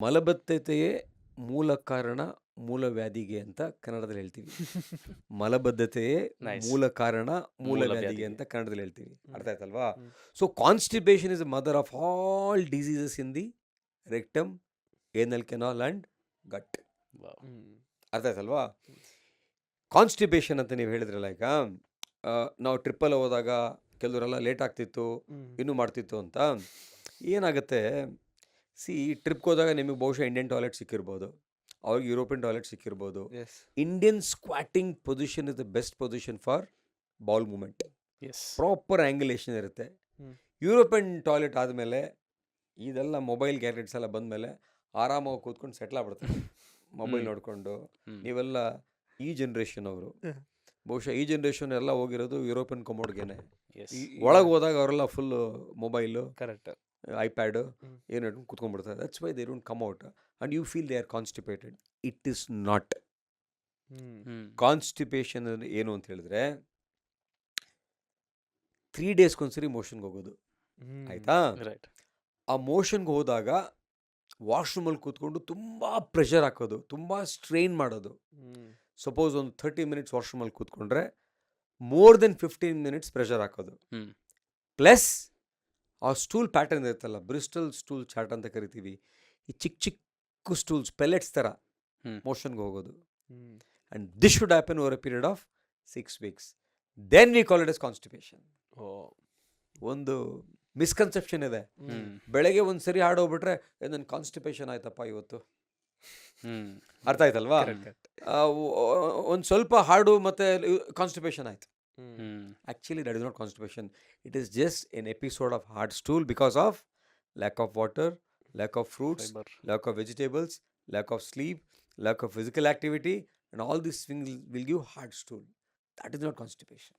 ಮಲಬದ್ಧತೆಯೇ ಮೂಲ ಕಾರಣ ಮೂಲ ವ್ಯಾಧಿಗೆ ಅಂತ ಕನ್ನಡದಲ್ಲಿ ಹೇಳ್ತೀವಿ. ಮಲಬದ್ಧತೆಯೇ ಮೂಲ ಕಾರಣ ಮೂಲ ವ್ಯಾಧಿಗೆ. ಅಂತ ಕನ್ನಡದಲ್ಲಿ ಹೇಳ್ತೀವಿ. ಅರ್ಥ ಆಯ್ತಲ್ವಾ. So constipation is mother of all diseases in the rectum anal canal and gut. ಅರ್ಥ ಆಯ್ತಲ್ವಾ? ಕಾನ್ಸ್ಟಿಪೇಷನ್ ಅಂತ ನೀವು ಹೇಳಿದ್ರಲ್ಲ ಈಗ ನಾವು ಟ್ರಿಪ್ಪಲ್ಲಿ ಹೋದಾಗ ಕೆಲವರೆಲ್ಲ ಲೇಟ್ ಆಗ್ತಿತ್ತು. ಇನ್ನೂ ಮಾಡ್ತಿತ್ತು ಅಂತ ಏನಾಗುತ್ತೆ? ಸಿ ಟ್ರಿಪ್ಗೆ ಹೋದಾಗ ನಿಮಗೆ ಬಹುಶಃ ಇಂಡಿಯನ್ ಟಾಯ್ಲೆಟ್ ಸಿಕ್ಕಿರ್ಬೋದು ಅವ್ರಿಗೆ European toilet ಸಿಕ್ಕಿರ್ಬೋದು. Indian squatting position is the best position for bowel movement. Proper angulation ಇರುತ್ತೆ ಯುರೋಪಿಯನ್ ಟಾಯ್ಲೆಟ್ ಆದಮೇಲೆ ಇದೆಲ್ಲ ಮೊಬೈಲ್ ಗ್ಯಾಜೆಟ್ಸ್ ಎಲ್ಲ ಬಂದಮೇಲೆ ಆರಾಮಾಗಿ ಕೂತ್ಕೊಂಡು ಸೆಟ್ಲ್ ಆಗ್ಬಿಡ್ತಾರೆ ಮೊಬೈಲ್. ನೋಡಿಕೊಂಡು. ನೀವೆಲ್ಲ ಈ ಜನ್ರೇಷನ್ ಅವರು. ಬಹುಶಃ ಈ ಜನ್ರೇಷನ್ ಎಲ್ಲ ಹೋಗಿರೋದು ಯುರೋಪಿಯನ್ ಕೊಮೋಡ್ಗೆನೆ. ಈ- ಒಳಗೆ ಹೋದಾಗ ಅವರೆಲ್ಲ ಫುಲ್ ಮೊಬೈಲು Correct. ಐಪ್ಯಾಡು. ಏನು ಹಿಡ್ಕೊಂಡು ಕೂತ್ಕೊಂಡ್ಬಿಡ್ತಾರೆ that's why they don't come out and you feel they are constipated it is not. Constipation ಏನು ಅಂತ ಹೇಳಿದ್ರೆ ತ್ರೀ ಡೇಸ್ಗೊಂದ್ಸರಿ ಮೋಷನ್ಗೆ ಹೋಗೋದು ಆಯ್ತಾ. ಆ ಮೋಷನ್ಗೆ ಹೋದಾಗ ವಾಶ್ರೂಮಲ್ಲಿ ಕೂತ್ಕೊಂಡು ತುಂಬ ಪ್ರೆಷರ್ ಹಾಕೋದು ತುಂಬ ಸ್ಟ್ರೈನ್ ಮಾಡೋದು. ಸಪೋಸ್ ಒಂದು ಥರ್ಟಿ ಮಿನಿಟ್ಸ್ ವಾಶ್ರೂಮಲ್ಲಿ ಕೂತ್ಕೊಂಡ್ರೆ more then fifteen minutes pressure ಹಾಕೋದು ಹ್ಮ್. ಪ್ಲಸ್ ಆ ಸ್ಟೂಲ್ ಪ್ಯಾಟರ್ನ್ ಇರುತ್ತಲ್ಲ ಬ್ರಿಸ್ಟಲ್ ಸ್ಟೂಲ್ ಚಾರ್ಟ್ ಅಂತ ಕರಿತೀವಿ ಈ ಚಿಕ್ಕ ಚಿಕ್ಕ ಸ್ಟೂಲ್ಸ್ ಪೆಲೆಟ್ಸ್ ಥರ. ಮೋಷನ್ಗೆ ಹೋಗೋದು and and this should happen over a period of six weeks then we call it as constipation ಓ. ಒಂದು ಮಿಸ್ಕನ್ಸೆಪ್ಷನ್ ಇದೆ. ಬೆಳಗ್ಗೆ ಒಂದು ಸರಿ ಹಾಡೋಗ್ಬಿಟ್ರೆ ನನ್ನ ಕಾನ್ಸ್ಟಿಪೇಷನ್ ಆಯ್ತಪ್ಪ ಇವತ್ತು ಹ್ಮ್. ಅರ್ಥ ಆಯ್ತಲ್ವಾ. ಒಂದು ಸ್ವಲ್ಪ ಹಾಡು ಮತ್ತೆ ಕಾನ್ಸ್ಟಿಪೇಷನ್ ಆಯ್ತು Hmm. Hmm. Actually, that is not constipation. It is just an episode of hard stool because of lack of water, lack of fruits, Fiber. lack of vegetables, lack of sleep, lack of physical activity, and all these things will give hard stool. That is not constipation.